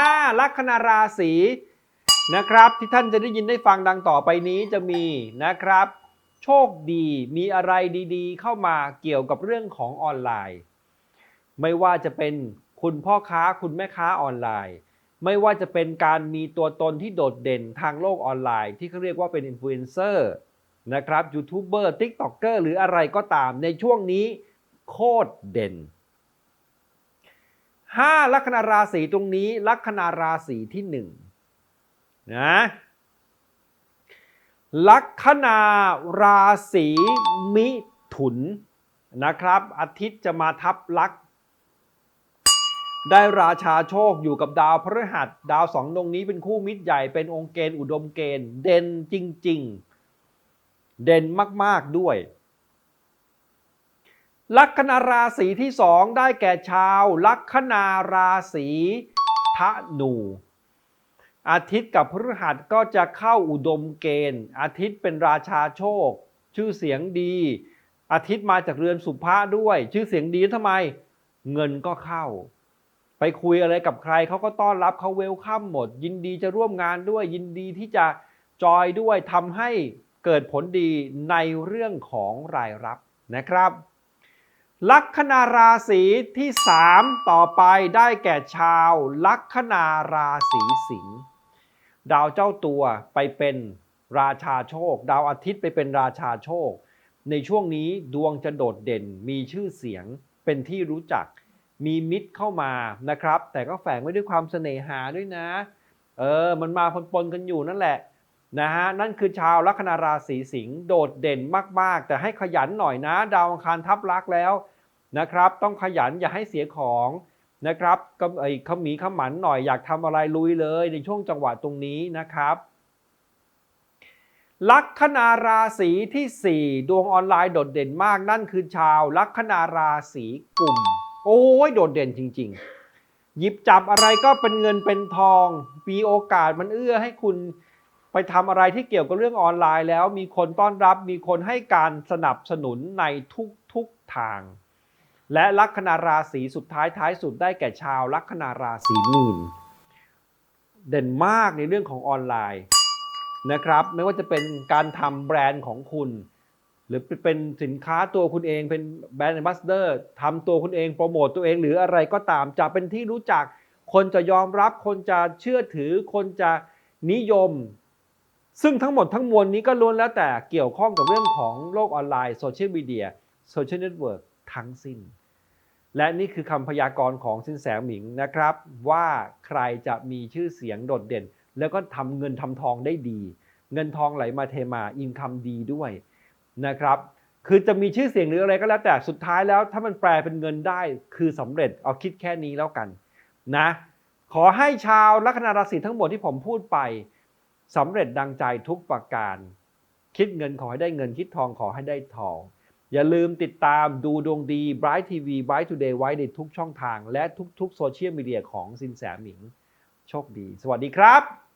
5 ลัคนาราศีนะครับ ที่ท่านจะได้ยินได้ฟังดังต่อไปนี้จะมีนะครับ โชคดีมีอะไรดีๆ เข้ามาเกี่ยวกับเรื่องของออนไลน์ ไม่ว่าจะเป็นคุณพ่อค้าคุณแม่ค้าออนไลน์ ไม่ว่าจะเป็นการมีตัวตนที่โดดเด่นทางโลกออนไลน์ ที่เขาเรียกว่าเป็นอินฟลูเอนเซอร์นะครับยูทูบเบอร์ทิกตอกเกอร์หรืออะไรก็ตามในช่วงนี้โคตรเด่น 5ลัคนาราศีตรงนี้ ลัคนาราศีที่1นะลัคนาราศีมิถุนนะครับ อาทิตย์จะมาทับลัคได้ราชาโชคอยู่กับดาวพฤหัส ดาวสองดวงนี้เป็นคู่มิตรใหญ่เป็นองค์เกณฑ์อุดมเกณฑ์ เด่นจริง ๆ เด่นมาก ๆ ด้วย ลัคนาราศีที่สองได้แก่ชาว ลัคนาราศีธนูอาทิตย์กับพฤหัสก็จะเข้าอุดมเกณฑ์ อาทิตย์เป็นราชาโชค ชื่อเสียงดี อาทิตย์มาจากเรือนสุภาด้วย ชื่อเสียงดีทำไม เงินก็เข้า ไปคุยอะไรกับใครเขาก็ต้อนรับเขาเวลคัมหมด ยินดีจะร่วมงานด้วย ยินดีที่จะจอยด้วยทำให้เกิดผลดีในเรื่องของรายรับนะครับ ลัคนาราศีที่ 3 ต่อไปได้แก่ชาว ลัคนาราศีสิงห์ดาวเจ้าตัวไปเป็นราชาโชค ดาวอาทิตย์ไปเป็นราชาโชค ในช่วงนี้ดวงจะโดดเด่นมีชื่อเสียงเป็นที่รู้จัก มีมิตรเข้ามานะครับ แต่ก็แฝงไว้ด้วยความเสน่หาด้วยนะ เออ มันมาปนๆกันอยู่นั่นแหละนะฮะนั่นคือชาวลัคนาราศีสิงห์โดดเด่นมากๆ แต่ให้ขยันหน่อยนะ ดาวอังคารทับลักษณ์แล้ว นะครับ ต้องขยันอย่าให้เสียของนะครับก็ไอ้ขมีขมันหน่อยอยากทำอะไรลุยเลยในช่วงจังหวะตรงนี้นะครับ ลัคนาราศีที่ 4 ดวงออนไลน์โดดเด่นมากนั่นคือชาว ลัคนาราศีกลุ่ม โอ้ยโดดเด่นจริง ๆ หยิบจับอะไรก็เป็นเงินเป็นทองมีโอกาสมันเอื้อให้คุณไปทำอะไรที่เกี่ยวกับเรื่องออนไลน์แล้วมีคนต้อนรับมีคนให้การสนับสนุนในทุกๆทาง และลัคนาราศีสุดท้ายท้ายสุดได้แก่ชาวลัคนาราศีมีน เด่นมากในเรื่องของออนไลน์นะครับไม่ว่าจะเป็นการทำแบรนด์ของคุณ หรือเป็นสินค้าตัวคุณเองเป็นแบรนด์ a m b a s s a d o r ทำตัวคุณเองโปรโมตตัวเองหรืออะไรก็ตามจะเป็นที่รู้จัก คนจะยอมรับคนจะเชื่อถือ คนจะนิยม ซึ่งทั้งหมดทั้งมวลนี้ก็ล้วนแล้วแต่เกี่ยวข้องกับเรื่องของโลกออนไลน์โซเชียลมีเดียโซเชียลเน็ตเวิร์กทั้งสิ้น และนี่คือคำพยากรณ์ของสินแสหมิงนะครับ ว่าใครจะมีชื่อเสียงโดดเด่น แล้วก็ทำเงินทำทองได้ดี เงินทองไหลมาเทมาอินคัมดีด้วยนะครับ คือจะมีชื่อเสียงหรืออะไรก็แล้วแต่สุดท้ายแล้ว ถ้ามันแปลเป็นเงินได้คือสำเร็จเอาคิดแค่นี้แล้วกันนะ ขอให้ชาวลัคนาราศีทั้งหมดที่ผมพูดไปสำเร็จดังใจทุกประการ คิดเงินขอให้ได้เงินคิดทองขอให้ได้ทอง อย่าลืมติดตามดูดวงดี Bright TV Bright Today ไว้ในทุกช่องทาง และทุกๆโซเชียลมีเดียของสินแสหมิง โชคดี สวัสดีครับ